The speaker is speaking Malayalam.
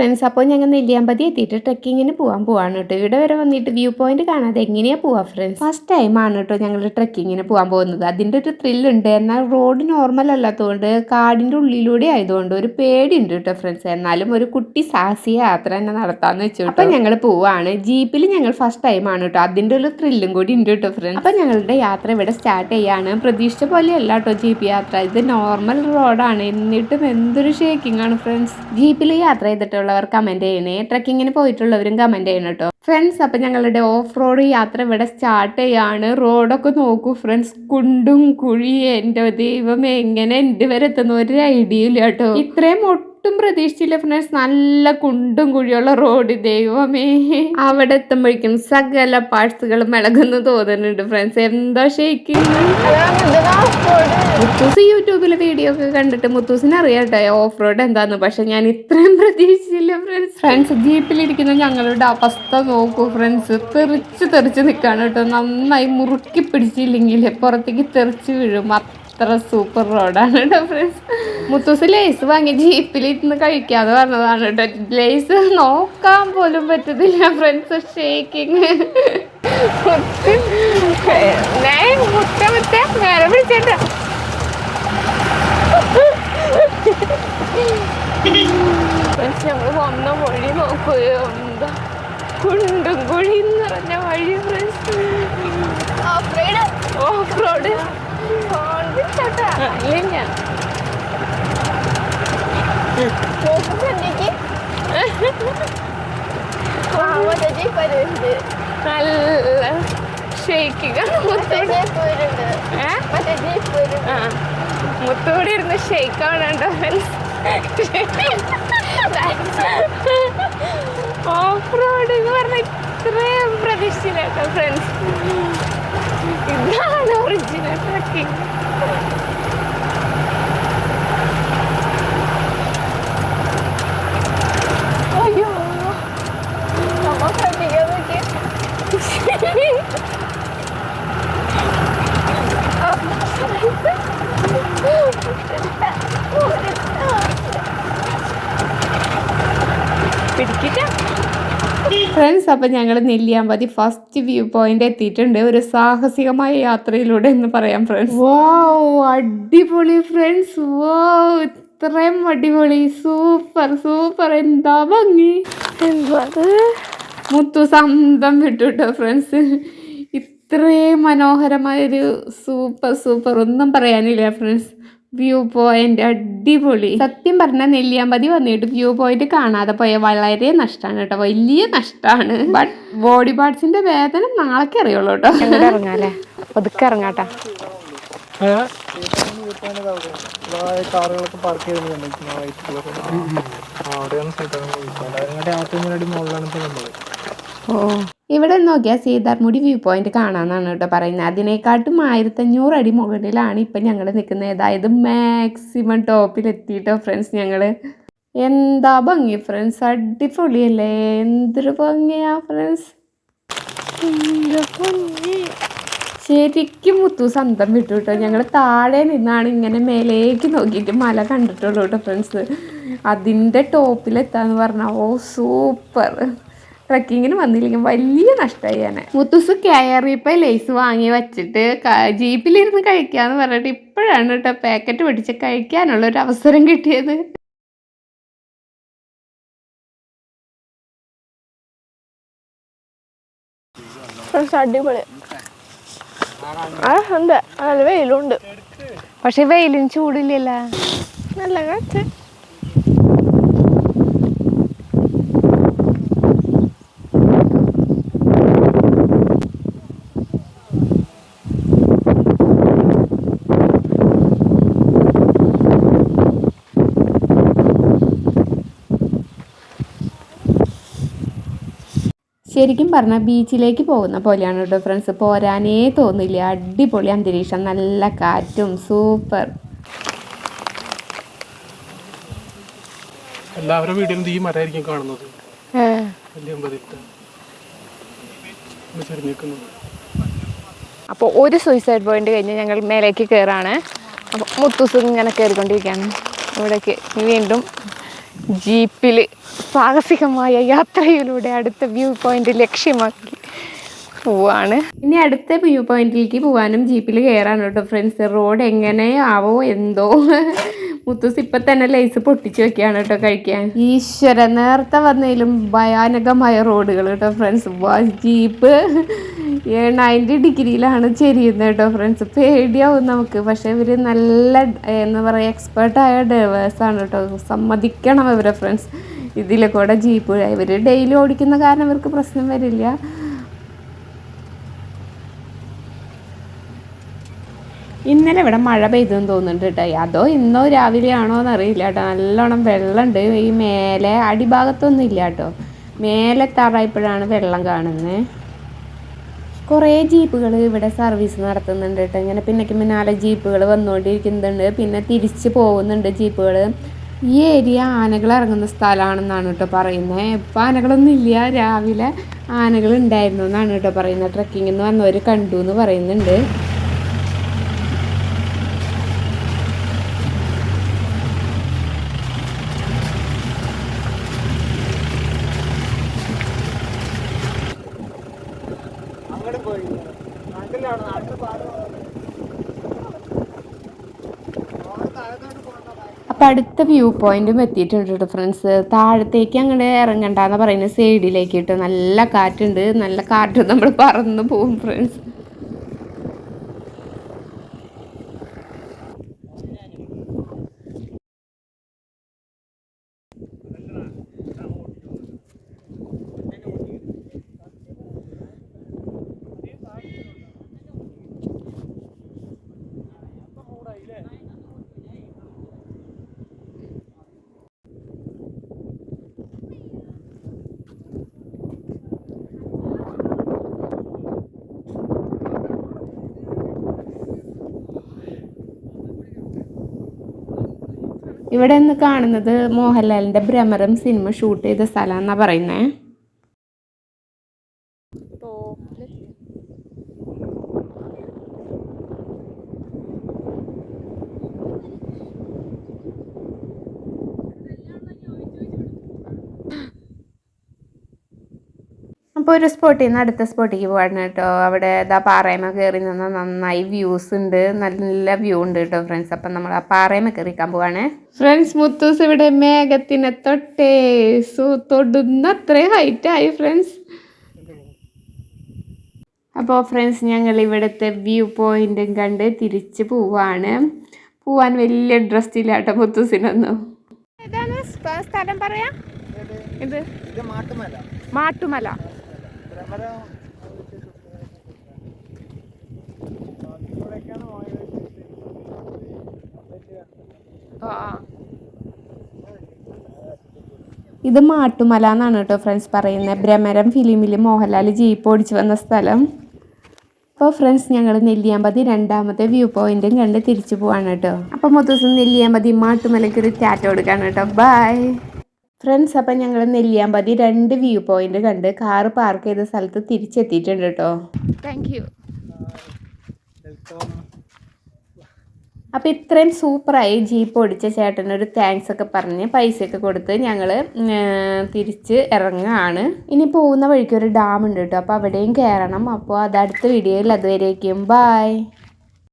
ഫ്രണ്ട്സ് അപ്പോൾ ഞങ്ങൾ നെല്ലിയാമ്പതി എത്തിയിട്ട് ട്രെക്കിങ്ങിന് പോകാൻ പോവാണ് കേട്ടോ. ഇവിടെ വരെ വന്നിട്ട് വ്യൂ പോയിന്റ് കാണാതെ എങ്ങനെയാണ് പോവാ ഫ്രണ്ട്സ് ഫസ്റ്റ് ടൈം ആണ് കേട്ടോ ഞങ്ങൾ ട്രെക്കിങ്ങിന് പോകാൻ പോകുന്നത്. അതിന്റെ ഒരു ത്രില്ലുണ്ട് എന്നാൽ റോഡ് നോർമൽ അല്ലാത്തതുകൊണ്ട് കാടിന്റെ ഉള്ളിലൂടെ ആയതുകൊണ്ട് ഒരു പേടിയുണ്ട് കേട്ടോ ഫ്രണ്ട്സ് എന്നാലും ഒരു കുട്ടി സാഹസിക യാത്ര തന്നെ നടത്താമെന്ന് വെച്ചു അപ്പം ഞങ്ങൾ പോവാണ്. ജീപ്പിൽ ഞങ്ങൾ ഫസ്റ്റ് ടൈം ആണ് കേട്ടോ. അതിന്റെ ഒരു ത്രില്ലും കൂടി ഉണ്ട് കേട്ടോ ഫ്രണ്ട്സ് അപ്പം ഞങ്ങളുടെ യാത്ര ഇവിടെ സ്റ്റാർട്ട് ചെയ്യാണ്. പ്രതീക്ഷിച്ച പോലെ അല്ല കേട്ടോ ജീപ്പ് യാത്ര. ഇത് നോർമൽ റോഡാണ് എന്നിട്ടും എന്തൊരു ഷേക്കിംഗ് ആണ് ഫ്രണ്ട്സ് ജീപ്പിൽ യാത്ര ചെയ്തിട്ടുള്ളവർ കമന്റ് ചെയ്യണേ. ട്രക്കിങ്ങിന് പോയിട്ടുള്ളവരും കമന്റ് ചെയ്യണം കേട്ടോ ഫ്രണ്ട്സ് അപ്പം ഞങ്ങളുടെ ഓഫ് റോഡ് യാത്ര ഇവിടെ സ്റ്റാർട്ട് ചെയ്യാണ്. റോഡൊക്കെ നോക്കൂ ഫ്രണ്ട്സ് കുണ്ടും കുഴി എന്റെ ദൈവം എങ്ങനെ എന്റെ വരെ എത്തുന്ന ഒരു ഐഡിയ ഇല്ല കേട്ടോ ഇത്രയും ഒട്ടും പ്രതീക്ഷിച്ചില്ല ഫ്രണ്ട്സ് നല്ല കുണ്ടും കുഴിയുള്ള റോഡ് ദൈവമേ. അവിടെ എത്തുമ്പോഴേക്കും സകല പാഴ്സുകളും ഇളകുന്നു തോന്നുന്നുണ്ട് ഫ്രണ്ട്സ് എന്തോ ഷേക്കിങ് മുത്തൂസ് യൂട്യൂബിലെ വീഡിയോ ഒക്കെ കണ്ടിട്ട് മുത്തൂസിന് അറിയാട്ടെ ഓഫ് റോഡ് എന്താന്ന്. പക്ഷെ ഞാൻ ഇത്രയും പ്രതീക്ഷിച്ചില്ല ഫ്രണ്ട്സ് ഫ്രണ്ട്സ് ജീപ്പിലിരിക്കുന്ന ഞങ്ങളുടെ അവസ്ഥ നോക്കൂ ഫ്രണ്ട്സ് തെറിച്ച് തെറിച്ച് നിൽക്കാണ് കേട്ടോ നന്നായി മുറുക്കി പിടിച്ചില്ലെങ്കിൽ പുറത്തേക്ക് തെറിച്ച് വീഴും. അത്ര സൂപ്പർ റോഡാണ് കേട്ടോ ഫ്രണ്ട്സ് മുത്തൂസ് ലേസ് വാങ്ങി ജീപ്പിലിരുന്ന് കഴിക്കാതെ പറഞ്ഞതാണ് കേട്ടോ ലേസ് നോക്കാൻ പോലും പറ്റത്തില്ല ഫ്രണ്ട്സ് ഷേക്കിങ് മുട്ട മുട്ട വേറെ പിടിച്ചേട്ടാ നമ്മൾ വന്ന വഴി നോക്കുകയോ എന്താ? കുണ്ടും കുഴി നിറഞ്ഞ വഴി ഫ്രണ്ട്സ് ഓഫ് റോഡ് ഇല്ല നല്ല ഷേക്കിങ് മുത്തോട് ഇരുന്ന് ഷേക്ക് ആവണുണ്ടോ ഓഫ് റോഡ് എന്ന് പറഞ്ഞ ഇത്രയും പ്രതീക്ഷിച്ചില്ല കേട്ടോ friends not the original fucking. Ayyo. Tamam hadi gel tracking. Friends അപ്പം ഞങ്ങൾ നെല്ലിയാമ്പതി ഫസ്റ്റ് വ്യൂ പോയിന്റ് എത്തിയിട്ടുണ്ട്. ഒരു സാഹസികമായ യാത്രയിലൂടെ എന്ന് പറയാം ഫ്രണ്ട്സ് വാവ് അടിപൊളി ഫ്രണ്ട്സ് വാവ് ഇത്രയും അടിപൊളി. സൂപ്പർ സൂപ്പർ എന്താ ഭംഗി? എന്താ മുത്തു സ്വന്തം വിട്ടു കേട്ടോ ഫ്രണ്ട്സ് ഇത്രയും മനോഹരമായൊരു സൂപ്പർ സൂപ്പർ ഒന്നും പറയാനില്ല ഫ്രണ്ട്സ് വ്യൂ പോയിന്റ് അടിപൊളി. സത്യം പറഞ്ഞാൽ നെല്ലിയാമ്പതി വന്നിട്ട് വ്യൂ പോയിന്റ് കാണാതെ പോയ വളരെ നഷ്ടമാണ് കേട്ടോ. വലിയ നഷ്ടമാണ് ബട്ട് ബോഡി പാർട്സിന്റെ വേദന നാളേക്ക് അറിയുള്ളൂ കേട്ടോ. ഇറങ്ങാല്ലേ ഒതുക്കെ ഇറങ്ങാട്ടാ. കാറുകളൊക്കെ പാർക്ക് ചെയ്തിട്ടുണ്ട് ഓ. ഇവിടെ നോക്കിയാൽ സീതാർമുടി വ്യൂ പോയിന്റ് കാണാന്നാണ് കേട്ടോ പറയുന്നത്. അതിനേക്കാട്ടും ആയിരത്തഞ്ഞൂറ് അടി മുകളിലാണ് ഇപ്പം ഞങ്ങൾ നിൽക്കുന്നത്. അതായത് മാക്സിമം ടോപ്പിലെത്തിയിട്ടോ ഫ്രണ്ട്സ് ഞങ്ങൾ എന്താ ഭംഗി ഫ്രണ്ട്സ് അടിപൊളിയല്ലേ? എന്തൊരു ഭംഗിയാ ഫ്രണ്ട്സ് ശരിക്കും മുത്തു സ്വന്തം വിട്ടു കേട്ടോ. ഞങ്ങൾ താഴെ നിന്നാണ് ഇങ്ങനെ മേലേക്ക് നോക്കിയിട്ട് മല കണ്ടിട്ടുള്ളൂ കേട്ടോ ഫ്രണ്ട്സ് അതിന്റെ ടോപ്പിലെത്താന്ന് പറഞ്ഞാൽ ഓ സൂപ്പർ ട്രക്കിങ്ങിന് വന്നില്ലെങ്കിൽ വലിയ നഷ്ടമായി ഞാൻ മുത്തുസ് കയറിയപ്പോൾ ലേസ് വാങ്ങി വെച്ചിട്ട് ജീപ്പിലിരുന്ന് കഴിക്കാന്ന് പറഞ്ഞിട്ട് ഇപ്പോഴാണ് കേട്ടോ പാക്കറ്റ് പിടിച്ച് കഴിക്കാനുള്ള ഒരു അവസരം കിട്ടിയത്. അടിപൊളി. ആ ഉണ്ട്. നല്ല വെയിലുണ്ട്. പക്ഷെ വെയിലിന് ചൂടില്ലല്ലോ. നല്ല കാറ്റ്. ശരിക്കും പറഞ്ഞാൽ ബീച്ചിലേക്ക് പോകുന്ന പോലെയാണ് കേട്ടോ ഫ്രണ്ട്സ് പോരാനേ തോന്നില്ല. അടിപൊളി അന്തരീക്ഷം. നല്ല കാറ്റും സൂപ്പർ. എല്ലാവരുടെ വീട്ടിലും ഈ മരമായിരിക്കും കാണുന്നത്. അപ്പോൾ ഒരു സൂയിസൈഡ് പോയിന്റ് കഴിഞ്ഞ് ഞങ്ങൾ മേലേക്ക് കയറാണ് അപ്പോൾ മുത്തൂസ് ഇങ്ങനെ കയറിക്കൊണ്ടിരിക്കുകയാണ് ഇവിടേക്ക്. വീണ്ടും ജീപ്പിൽ സാഹസികമായ യാത്രയിലൂടെ അടുത്ത വ്യൂ പോയിന്റ് ലക്ഷ്യമാക്കി പോവാണ്. ഇനി അടുത്ത വ്യൂ പോയിന്റിലേക്ക് പോകാനും ജീപ്പിൽ കയറാണ് കേട്ടോ ഫ്രണ്ട്സ് റോഡ് എങ്ങനെയാവോ എന്തോ. മുത്തൂസ് ഇപ്പൊ തന്നെ ലൈസ് പൊട്ടിച്ചു വെക്കുകയാണ് കേട്ടോ കഴിക്കാൻ. ഈശ്വര നേരത്തെ വന്നതിലും ഭയാനകമായ റോഡുകൾ കേട്ടോ ഫ്രണ്ട്സ് ജീപ്പ്. നയന്റി ഡിഗ്രിയിലാണ് ചെരിയുന്നത് കേട്ടോ ഫ്രണ്ട്സ് പേടിയാവും നമുക്ക്. പക്ഷേ ഇവർ നല്ല എന്താ പറയുക എക്സ്പേർട്ടായ ഡ്രൈവേഴ്സാണ് കേട്ടോ. സമ്മതിക്കണം ഇവരെ ഫ്രണ്ട്സ് ഇതിലെ കൂടെ ജീപ്പ് ഇവർ ഡെയിലി ഓടിക്കുന്ന കാരണം ഇവർക്ക് പ്രശ്നം വരില്ല. ഇന്നലെ ഇവിടെ മഴ പെയ്തെന്ന് തോന്നുന്നുണ്ട് കേട്ടോ. അതോ ഇന്നോ രാവിലെയാണോ എന്ന് എന്നറിയില്ല കേട്ടോ. നല്ലോണം വെള്ളമുണ്ട്. ഈ മേലെ അടിഭാഗത്തൊന്നും ഇല്ല കേട്ടോ. മേലെ തറായപ്പോഴാണ് വെള്ളം കാണുന്നത് കുറേ ജീപ്പുകൾ ഇവിടെ സർവീസ് നടത്തുന്നുണ്ട് കേട്ടോ. ഇങ്ങനെ പിന്നയ്ക്ക് പിന്നാലെ ജീപ്പുകൾ വന്നുകൊണ്ടിരിക്കുന്നുണ്ട് പിന്നെ തിരിച്ച് പോകുന്നുണ്ട് ജീപ്പുകൾ ഈ ഏരിയ ആനകൾ ഇറങ്ങുന്ന സ്ഥലമാണെന്നാണ് കേട്ടോ പറയുന്നത് ഇപ്പം ആനകളൊന്നും ഇല്ല. രാവിലെ ആനകൾ ഉണ്ടായിരുന്നു എന്നാണ് കേട്ടോ പറയുന്നത്. ട്രക്കിങ്ങിൽ നിന്ന് വന്നവർ കണ്ടു എന്ന് പറയുന്നുണ്ട്. അപ്പം അടുത്ത വ്യൂ പോയിന്റും എത്തിയിട്ടുണ്ട് കേട്ടോ ഫ്രണ്ട്സ് താഴത്തേക്ക് അങ്ങോട്ട് ഇറങ്ങണ്ടെന്ന് പറയുന്നത് സൈഡിലേക്ക് കേട്ടോ നല്ല കാറ്റുണ്ട്. നല്ല കാറ്റ് നമ്മൾ പറന്ന് പോകും ഫ്രണ്ട്സ് ഇവിടെ നിന്ന് കാണുന്നത് മോഹൻലാലിന്റെ ഭ്രമരം സിനിമ ഷൂട്ട് ചെയ്ത സ്ഥലമെന്നാണ് പറയുന്നത് അപ്പോൾ ഒരു സ്പോട്ടിൽ നിന്ന് അടുത്ത സ്പോട്ടിക്ക് പോകാണ് കേട്ടോ. അവിടെ ഇതാ പാറയമ കയറി നിന്ന് നന്നായി വ്യൂസ് ഉണ്ട്. നല്ല വ്യൂ ഉണ്ട് കേട്ടോ ഫ്രണ്ട്സ് അപ്പം നമ്മൾ ആ പാറയമ കയറിക്കാൻ പോവാണ്. ഫ്രണ്ട്സ് മുത്തൂസ് ഇവിടെ മേഘത്തിനെ തൊട്ടേ. സൂ തൊടുന്ന അത്രയും ഹൈറ്റായി ഫ്രണ്ട്സ് അപ്പോൾ ഫ്രണ്ട്സ് ഞങ്ങൾ ഇവിടുത്തെ വ്യൂ പോയിന്റും കണ്ട് തിരിച്ച് പോവാണ്. പോവാൻ വലിയ ഇൻട്രസ്റ്റ് ഇല്ല കേട്ടോ മുത്തൂസിനൊന്നും. ഏതാണ്? സ്ഥലം പറയാ? ഇത് ഇത് മാട്ടുമല. മാട്ടുമല. ഇത് മാട്ടുമല എന്നാണ് കേട്ടോ ഫ്രണ്ട്സ് പറയുന്നത് ഭ്രമരം ഫിലിമിൽ മോഹൻലാൽ ജീപ്പ് ഓടിച്ചു വന്ന സ്ഥലം. അപ്പോൾ ഫ്രണ്ട്സ് ഞങ്ങൾ നെല്ലിയാമ്പതി രണ്ടാമത്തെ വ്യൂ പോയിന്റും കണ്ട് തിരിച്ചു പോവാണ് കേട്ടോ. അപ്പോൾ മൊത്തം നെല്ലിയാമ്പതി മാട്ടുമലയ്ക്ക് ഒരു ടാറ്റ കൊടുക്കാണ് കേട്ടോ. ബൈ ഫ്രണ്ട്സ് അപ്പം ഞങ്ങൾ നെല്ലിയാമ്പതി രണ്ട് വ്യൂ പോയിന്റ് കണ്ട് കാറ് പാർക്ക് ചെയ്ത സ്ഥലത്ത് തിരിച്ചെത്തിയിട്ടുണ്ട് കേട്ടോ. താങ്ക് യു അപ്പോൾ ഇത്രയും സൂപ്പറായി ജീപ്പ് ഓടിച്ച ചേട്ടനൊരു താങ്ക്സ് ഒക്കെ പറഞ്ഞ് പൈസയൊക്കെ കൊടുത്ത് ഞങ്ങൾ തിരിച്ച് ഇറങ്ങുകയാണ് ഇനി പോകുന്ന വഴിക്ക് ഒരു ഡാം ഉണ്ട് കേട്ടോ. അപ്പോൾ അവിടെയും കയറണം അപ്പോൾ അത് അടുത്ത വീഡിയോയിൽ അതുവരേക്കും. ബായ്